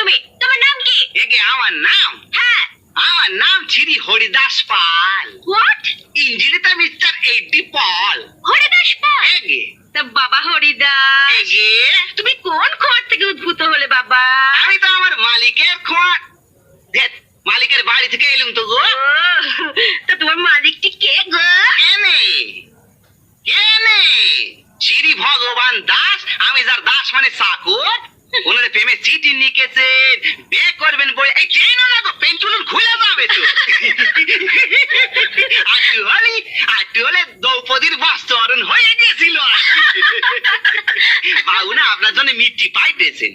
তুমি? তোমার নাম কি? এগে আমার নাম। হ্যাঁ। আমার নাম শ্রী হরিদাস পাল। হোয়াট ইঞ্জিরিতে মিস্টার এইটি পল। হরিদাস পাল? এগে তা বাবা হরিদাস। এগে তুমি কোন খোয়ার থেকে উদ্ভূত হলে বাবা? আমি তো আমার মালিকের খোঁয়ার মালিকের বাড়ি থেকে এলুম তো গো। তা তোমার মালিকটি কে গো? কেনে কেনে শ্রী ভগবান দাস আমি যার দাস মানে চাকর। ওনার প্রেমে চিঠি লিখেছেন। বিয়ে করবেন বলে। এই কেন না গো পেন্টুলুন খুলে যাবে তো। আটু হলি আটু হলে দ্রৌপদীর বস্ত্রহরণ হয়ে গেছিল বাবু না আপনার জন্য মিষ্টি পাইতেছেন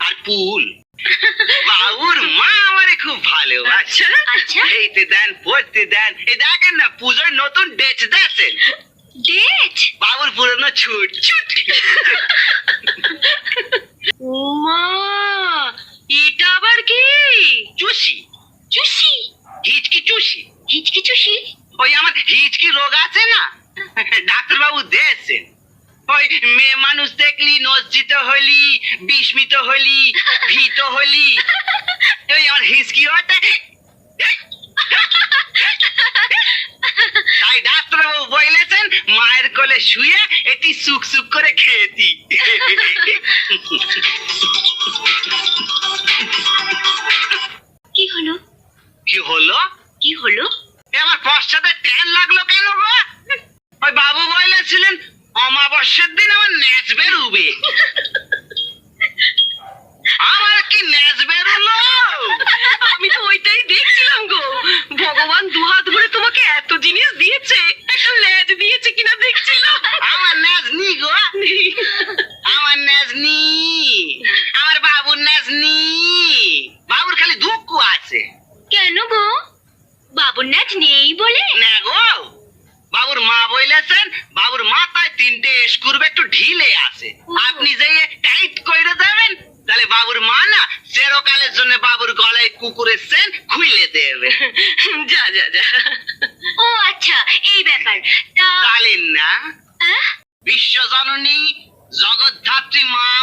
আর পুল বাবুর মা আমারে খুব ভালো আচ্ছা। আচ্ছা। এইতে দেন পড়তে দেন। এই দেখেন না পুজোর নতুন ডেচ দেখছেন ডেট? বাবুর পুরনো ছুট ছুট মা এটা আবার কি চুষি চুষি হিচকি চুষি হিচকি চুষি ওই আমার হিচকি রোগ আছে না? ডাক্তার বাবু দিয়েছেন ওই মেয়ে মানুষ দেখলি, নজ্জিত হলি, বিস্মিত হলি, ভীত হলি। ওই আমার হিচকি হতে তাই ডাক্তার বাবু বলেছেন, মায়ের কোলে শুয়ে এটি সুখ সুখ করে খেয়েছি পশ্চাতে ট্যান লাগল কেন গো? ওই বাবু বলেছিলেন অমাবস্যার দিন আমার ন্যাচ বেরুবে। আমার কি ন্যাচ বেরোলো? আমি তো ওইটাই দেখছিলাম গো। ভগবান দুহাত ভরে তোমাকে এত জিনিস দিয়েছে একটা লেজ দিয়েছে কিনা দেখছিলাম। আমার ন্যাচ নি গো আমার ন্যাচ নি আমার বাবুর ন্যাচ নি বাবুর খালি দুঃখ আছে কেন গো বাবুর নাচ নেই বলে না গো বাবুর মা বলেছেন বাবুর মাথায় তিনটে করবে একটু ঢিলে আছে। আপনি যেয়ে টাইট করে দেবেন তাহলে বাবুর মা না চেরকালের জন্য বাবুর গলায় কুকুরের সেন খুইলে দেবে। যা যা যা। ও আচ্ছা এই ব্যাপার। তা চালেন না বিশ্বজননী জগদ্ধাত্রী মা